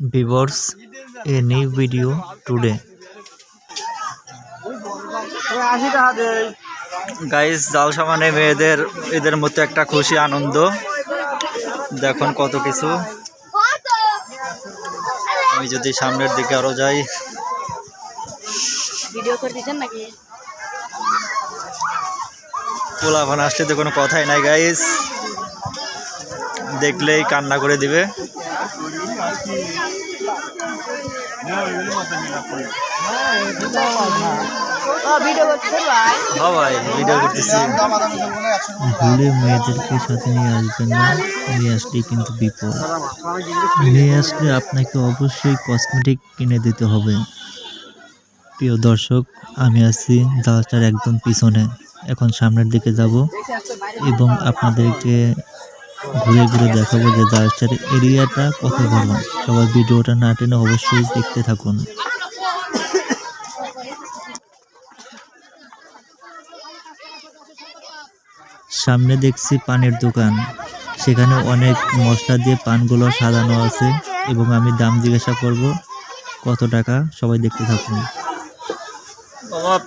viewers a new video today. Guys জাল সামানে মেয়েদের এদের মধ্যে একটা খুশি আনন্দ। দেখুন কত কিছু। আমি যদি সামনের দিকে আরও যাই। ভিডিও দিচ্ছেন পোলাভান আসলে তো কোনো কথাই নাই গাইস দেখলেই কান্না করে দিবে। ভুলে মেয়েদেরকে সাথে নিয়ে আসবেন না। নিয়ে কিন্তু বিপদ। নিয়ে আসলে আপনাকে অবশ্যই কসমেটিক কিনে দিতে হবে। প্রিয় দর্শক, আমি আছি জাহাজটার একদম পিছনে। এখন সামনের দিকে যাব এবং আপনাদেরকে ঘুরে ঘুরে দেখাবো যে জাহাজটার এরিয়াটা কত ভালো। সবাই ভিডিওটা না টেনে অবশ্যই দেখতে থাকুন। সামনে দেখছি পানের দোকান। সেখানে অনেক মশলা দিয়ে পানগুলো সাজানো আছে এবং আমি দাম জিজ্ঞাসা করব, কত টাকা? সবাই দেখতে থাকুন।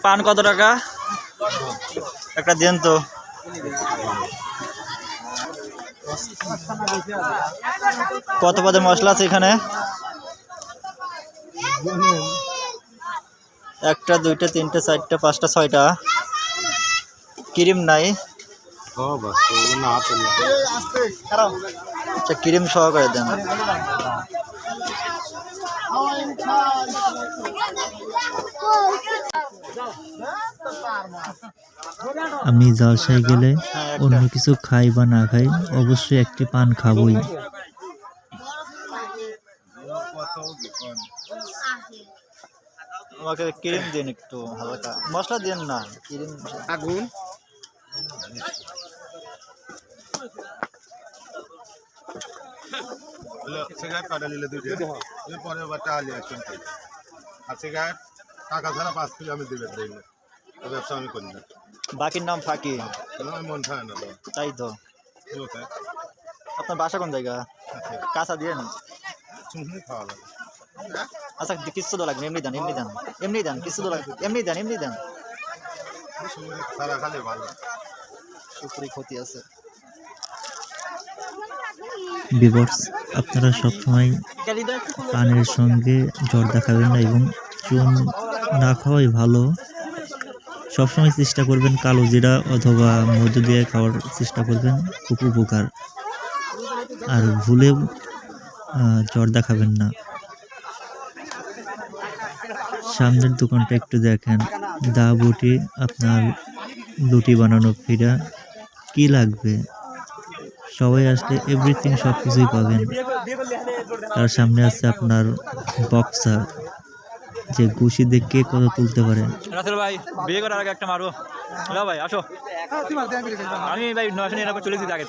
পান কত টাকা? একটা দেন তো। কত পদে মশলা আছে এখানে? একটা, দুইটা, তিনটা, চারটা, পাঁচটা, ছয়টা। ক্রিম নাই। আচ্ছা ক্রিম সহকারে দেন। আমি জলসায় গেলে অন্য কিছু খাই বা না খাই অবশ্যই একটি পান খাবই। আমাকে ক্রিম দিন একটু হালকা। মশলা দিন না ক্রিম আগুন। কাটা নিলে টাকা নিয়ে আসবেন। আর সিগারেট টাকা ছাড়া পাঁচ কিলো আমি দিলে ব্যবসা আমি করি না বাকির নাম ফাঁকি। কেন মন খায় না তো। তাই তো আপনার বাসা কোন জায়গা? কাঁচা দিয়ে চুমনি খাওয়া লাগে। আচ্ছা কিছু তো লাগবে এমনি দেন এমনি দেন। এমনি দেন কিছু তো লাগবে এমনি দেন এমনি দেন। সারা খালে ভালো। সুপুরি ক্ষতি আছে। বিবর্স আপনারা সবসময় পানের সঙ্গে জর্দা খাবেন না এবং চুন না খাওয়াই ভালো। সবসময় চেষ্টা করবেন কালো জিরা অথবা মধু দিয়ে খাওয়ার চেষ্টা করবেন, খুব উপকার। আর ভুলে জর্দা খাবেন না। সামনের দোকানটা একটু দেখেন। দা বুটি, আপনার লুটি বানানো ফিরা কি লাগবে? সবাই আসলে এভরিথিং সব কিছুই পাবেন। তার সামনে আছে আপনার বক্সার যে ঘুষি দিয়ে কে কত তুলতে পারে। রাসেল ভাই বিয়ে করার আগে একটা মারো হ্যালো ভাই আসো। আমি ভাই নয়শো চলে চলেছি আগে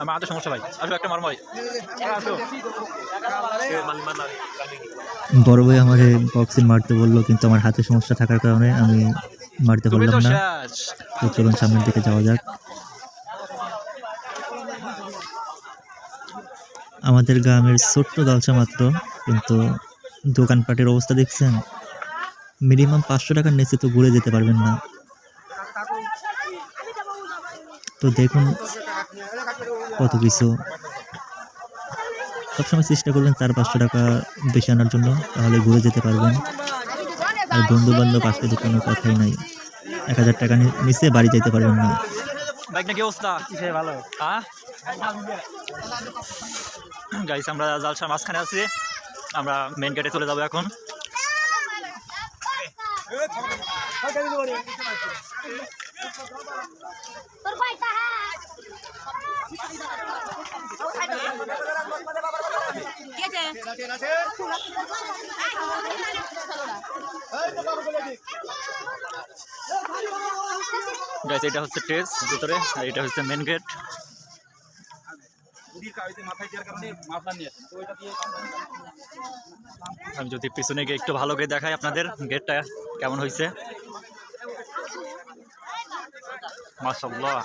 আমার হাতে সমস্যা ভাই। আসো একটা মারো ভাই। আসো। বড় ভাই আমার বক্সিং মারতে বলল কিন্তু আমার হাতে সমস্যা থাকার কারণে আমি মারতে পারলাম না। তো চলুন সামনের দিকে যাওয়া যাক। আমাদের গ্রামের ছোট্ট দলসা মাত্র কিন্তু দোকানপাটের অবস্থা দেখছেন? মিনিমাম পাঁচশো টাকার নিচে তো ঘুরে যেতে পারবেন না। তো দেখুন কত কিছু। সবসময় চেষ্টা করবেন চার পাঁচশো টাকা বেশি আনার জন্য তাহলে ঘুরে যেতে পারবেন। আর বন্ধু বান্ধব আসলে তো কোনো কথাই নাই। এক হাজার টাকা নিচে বাড়ি যেতে পারবেন না। বাইক নাকি অবস্থা? ভালো? হ্যাঁ? গাইস আমরা জালসার মাঝখানে আছি। আমরা মেন গেটে চলে যাব এখন। এটা হচ্ছে টেস ভিতরে, আর এটা হচ্ছে মেন গেট আমি যদি পিছনে গিয়ে একটু ভালো করে দেখাই আপনাদের গেটটা কেমন হয়েছে? মাসাল্লাহ